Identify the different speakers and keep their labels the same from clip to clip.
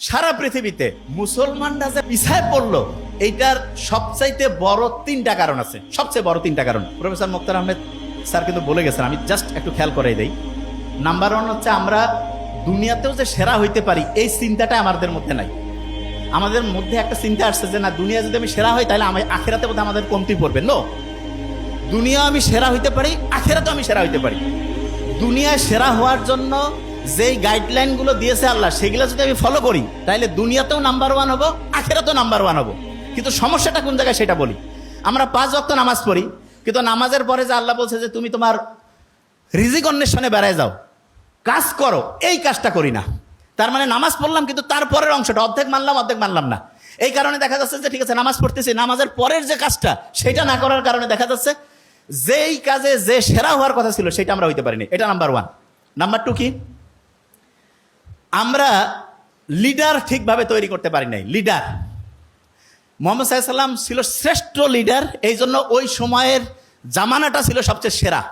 Speaker 1: সারা পৃথিবীতে মুসলমানরা যে পিছায় পড়ল, এইটার সবচাইতে বড় তিনটা কারণ আছে। সবচেয়ে বড় তিনটা কারণ। প্রফেসর মুক্তার আহমেদ স্যার কিন্তু বলে গেছেন, আমি জাস্ট একটু খেয়াল করাই দেই। নাম্বার ওয়ান হচ্ছে আমরা দুনিয়াতেও যে সেরা হইতে পারি, এই চিন্তাটা আমাদের মধ্যে নাই। আমাদের মধ্যে একটা চিন্তা আসছে যে না, দুনিয়া যদি আমি সেরা হই, তাহলে আমি আখেরাতে বোধহয় আমাদের কমতি পড়বে। নো দুনিয়া আমি সেরা হইতে পারি, আখেরাতেও আমি সেরা হইতে পারি। দুনিয়ায় সেরা হওয়ার জন্য যেই গাইডলাইনগুলো দিয়েছে আল্লাহ, সেগুলো যদি আমি ফলো করি তাহলে দুনিয়াতেও নাম্বার ওয়ান হব, আখেরাতেও নাম্বার ওয়ান হব। কিন্তু সমস্যাটা কোন জায়গায় সেটা বলি। আমরা পাঁচ ওয়াক্ত নামাজ পড়ি, কিন্তু নামাজের পরে যে আল্লাহ বলছে যে তুমি তোমার রিজিক অন্বেষণে বেড়ায় যাও, কাজ করো, এই কাজটা করি না। তার মানে নামাজ পড়লাম, কিন্তু তারপরের অংশটা, অর্ধেক মানলাম অর্ধেক মানলাম না। এই কারণে দেখা যাচ্ছে যে, ঠিক আছে, নামাজ পড়তেছি, নামাজের পরের যে কাজটা, সেটা না করার কারণে দেখা যাচ্ছে যেই কাজে যে সেরা হওয়ার কথা ছিল, সেটা আমরা হইতে পারিনি। এটা নাম্বার ওয়ান নাম্বার টু কি? আমরা লিডার ঠিকভাবে তৈরি করতে পারি নাই, লিডার। মোহাম্মদ সাল্লাম ছিল শ্রেষ্ঠ লিডার এই জন্য ওই সময়ের জামানাটা ছিল সবচেয়ে সেরা।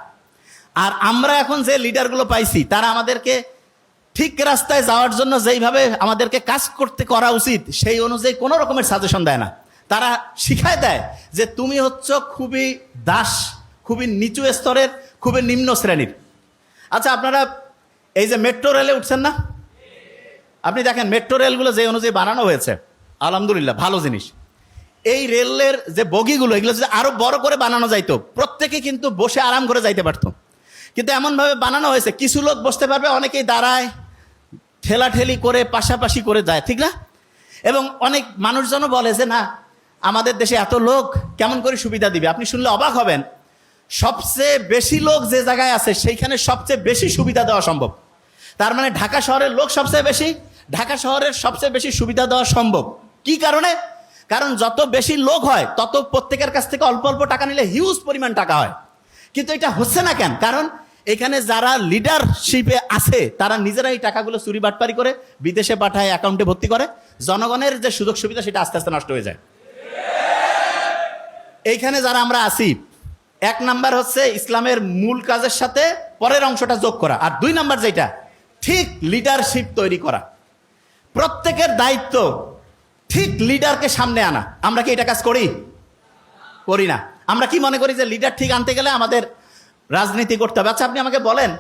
Speaker 1: আর আমরা এখন যে লিডারগুলো পাইছি, তারা আমাদেরকে ঠিক রাস্তায় যাওয়ার জন্য যেইভাবে আমাদেরকে কাজ করতে করা উচিত, সেই অনুযায়ী কোনো রকমের সাজেশন দেয় না। তারা শিখায় দেয় যে তুমি হচ্ছ খুবই দাস, খুবই নিচু স্তরের, খুবই নিম্ন শ্রেণির। আচ্ছা আপনারা এই যে মেট্রো রেলে উঠছেন না? আপনি দেখেন মেট্রো রেলগুলো যে অনুযায়ী বানানো হয়েছে, আলহামদুলিল্লাহ, ভালো জিনিস। এই রেলের যে বগিগুলো, এগুলো যদি আরও বড় করে বানানো যাইতো, প্রত্যেকে কিন্তু বসে আরাম করে যাইতে পারতো। কিন্তু এমনভাবে বানানো হয়েছে, কিছু লোক বসতে পারবে, অনেকেই দাঁড়ায়, ঠেলাঠেলি করে, পাশাপাশি করে যায়, ঠিক না? এবং অনেক মানুষজনও বলে যে, না, আমাদের দেশে এত লোক, কেমন করে সুবিধা দিবে? আপনি শুনলে অবাক হবেন। সবচেয়ে বেশি লোক যে জায়গায় আছে, সেইখানে সবচেয়ে বেশি সুবিধা দেওয়া সম্ভব। তার মানে ঢাকা শহরের লোক সবচেয়ে বেশি ঢাকা শহরের সবচেয়ে বেশি সুবিধা দেওয়া সম্ভব। কি কারণে? কারণ যত বেশি লোক হয়, তত প্রত্যেকের কাছ থেকে অল্প অল্প টাকা নিলে হিউজ পরিমাণ টাকা হয়। কিন্তু এটা হচ্ছে না কেন? কারণ এখানে যারা লিডারশিপে আছে, তারা নিজেরা এই টাকাগুলো চুরি বাটপারি করে বিদেশে পাঠায় অ্যাকাউন্টে ভর্তি করে। জনগণের যে সুযোগ সুবিধা, সেটা আস্তে আস্তে নষ্ট হয়ে যায়। এইখানে যারা আমরা আছি, এক নাম্বার হচ্ছে ইসলামের মূল কাজের সাথে পরের অংশটা যোগ করা। আর দুই নাম্বার যেটা, ঠিক লিডারশিপ তৈরি করা। প্রত্যেকের দায়িত্ব ঠিক লিডারকে সামনে আনা। আমরা কি এটা কাজ করি? করি না। আমরা কি মনে করি যে লিডার ঠিক আনতে গেলে আমাদের রাজনীতি করতে হবে? আচ্ছা আপনি আমাকে বলেন,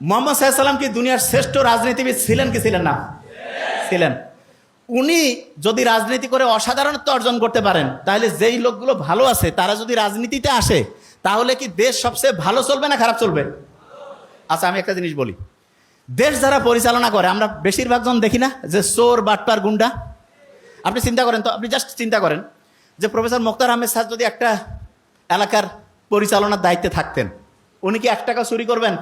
Speaker 1: মোহাম্মদ সাল্লাম কি দুনিয়ার শ্রেষ্ঠ রাজনীতিবিদ ছিলেন কি ছিলেন না? ছিলেন। উনি যদি রাজনীতি করে অসাধারণত্ব অর্জন করতে পারেন, তাহলে যেই লোকগুলো ভালো আছে, তারা যদি রাজনীতিতে আসে, তাহলে কি দেশ সবচেয়ে ভালো চলবে না খারাপ চলবে? আচ্ছা আমি একটা জিনিস বলি। দেশ যারা পরিচালনা করে, আমরা বেশিরভাগ জন দেখি না যে চোর, বাটপার, গুন্ডা। আপনি চিন্তা করেন তো, আপনি জাস্ট চিন্তা করেন যে প্রফেসর মোক্তার আহমেদ স্যার যদি একটা এলাকার পরিচালনার দায়িত্বে থাকতেন, উনি কি এক টাকা চুরি করবেন?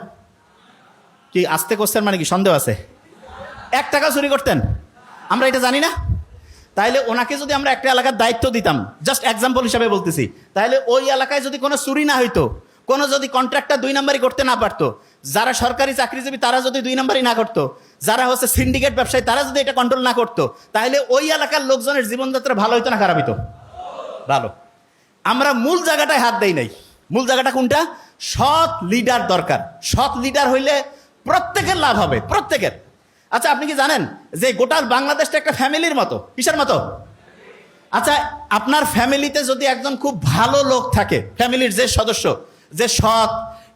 Speaker 1: কি আসতে করছেন মানে কি সন্দেহ আছে? এক টাকা চুরি করতেন? আমরা এটা জানি না। তাইলে ওনাকে যদি আমরা একটা এলাকার দায়িত্ব দিতাম জাস্ট এক্সাম্পল হিসাবে বলতেছি তাহলে ওই এলাকায় যদি কোনো চুরি না হইতো, কোনো যদি কন্ট্রাক্টটা দুই নাম্বারই করতে না পারতো যারা সরকারি চাকরিজীবী, তারা যদি দুই নাম্বারই না করতো, যারা হচ্ছে সিন্ডিকেট ব্যবসায়ী, তারা যদি এটা কন্ট্রোল না করতো, তাহলে ওই এলাকার লোকজনের জীবনযাত্রা ভালো হইতো না, খারাপ হইতো? ভালো। আমরা মূল জায়গাটায় হাত দেই নাই। মূল জায়গাটা কোনটা? সৎ লিডার দরকার। সৎ লিডার হইলে প্রত্যেকের লাভ হবে, প্রত্যেকের। আচ্ছা আপনি কি জানেন যে গোটা বাংলাদেশটা একটা ফ্যামিলির মতো? কিসের মতো? আচ্ছা আপনার ফ্যামিলিতে যদি একজন খুব ভালো লোক থাকে, ফ্যামিলির যে সদস্য, যে সৎ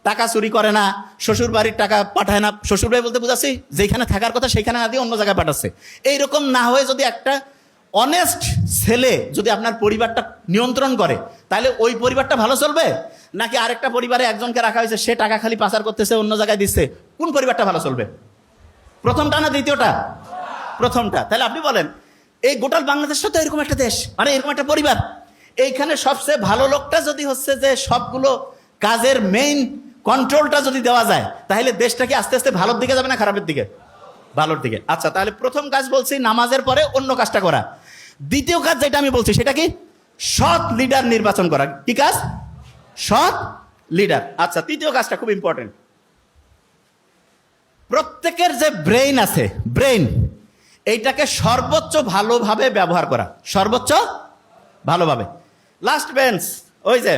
Speaker 1: টাকা চুরি করে না শ্বশুর বাড়ির টাকা পাঠায় না। শ্বশুর বাড়ি বলতে বুঝাচ্ছি যেখানে থাকার কথা সেখানে না দিয়ে অন্য জায়গায় পাঠাচ্ছে। এইরকম না হয়ে যদি একটা অনেস্ট ছেলে যদি আপনার পরিবারটা নিয়ন্ত্রণ করে, তাহলে ওই পরিবারটা ভালো চলবে? নাকি আরেকটা পরিবারে একজনকে রাখা হয়েছে, সে টাকা খালি পাচার করতেছে, অন্য জায়গায় দিচ্ছে, কোন পরিবারটা ভালো চলবে? প্রথমটা না দ্বিতীয়টা? প্রথমটা। তাহলে আপনি বলেন, এই গোটাল বাংলাদেশটা তো এরকম একটা দেশ মানে এরকম একটা পরিবার। এইখানে সবচেয়ে ভালো লোকটা যদি হচ্ছে যে সবগুলো কাজের মেইন কন্ট্রোলটা যদি দেওয়া যায়, তাহলে দেশটা কি আস্তে আস্তে ভালোর দিকে যাবে না খারাপের দিকে? ভালোর দিকে। আচ্ছা তাহলে প্রথম কাজ বলছি, নামাজের পরে অন্য কাজটা করা। দ্বিতীয় কাজ যেটা আমি বলছি, সেটা কি? সৎ লিডার নির্বাচন করা। কি কাজ? সৎ লিডার আচ্ছা তৃতীয় কাজটা খুব ইম্পর্টেন্ট প্রত্যেকের যে ব্রেইন আছে ব্রেইন এইটাকে সর্বোচ্চ ভালোভাবে ব্যবহার করা। সর্বোচ্চ ভালোভাবে। লাস্ট বেঞ্চ ওই যে